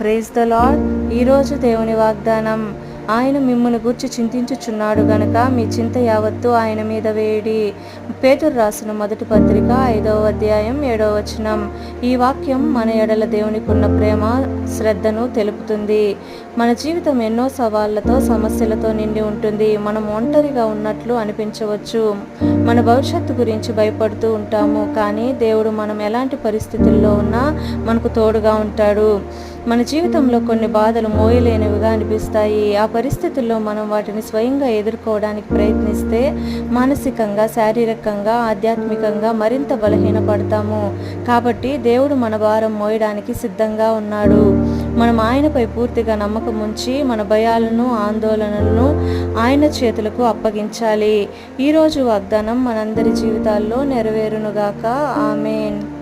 Praise the lord ఈరోజు దేవుని వాగ్దానం ఆయన మిమ్మల్ని గుర్చి చింతించుచున్నాడు గనక మీ చింత యావత్తు ఆయన మీద వేయడి పేతురు రాసిన మొదటి పత్రిక ఐదవ అధ్యాయం ఏడవ వచనం. ఈ వాక్యం మన ఎడల దేవునికి ఉన్న ప్రేమ శ్రద్ధను తెలుపుతుంది. మన జీవితం ఎన్నో సవాళ్ళతో సమస్యలతో నిండి ఉంటుంది. మనం ఒంటరిగా ఉన్నట్లు అనిపించవచ్చు. మన భవిష్యత్తు గురించి భయపడుతూ ఉంటాము. కానీ దేవుడు మనం ఎలాంటి పరిస్థితుల్లో ఉన్నా మనకు తోడుగా ఉంటాడు. మన జీవితంలో కొన్ని బాధలు మోయలేనివిగా అనిపిస్తాయి. ఆ పరిస్థితుల్లో మనం వాటిని స్వయంగా ఎదుర్కోవడానికి ప్రయత్నిస్తే మానసికంగా శారీరకంగా ఆధ్యాత్మికంగా మరింత బలహీనపడతాము. కాబట్టి దేవుడు మన భారం మోయడానికి సిద్ధంగా ఉన్నాడు. మనం ఆయనపై పూర్తిగా నమ్మకం ఉంచి మన భయాలను ఆందోళనలను ఆయన చేతులకు అప్పగించాలి. ఈరోజు వాగ్దానం మనందరి జీవితాల్లో నెరవేరునుగాక. ఆమెన్.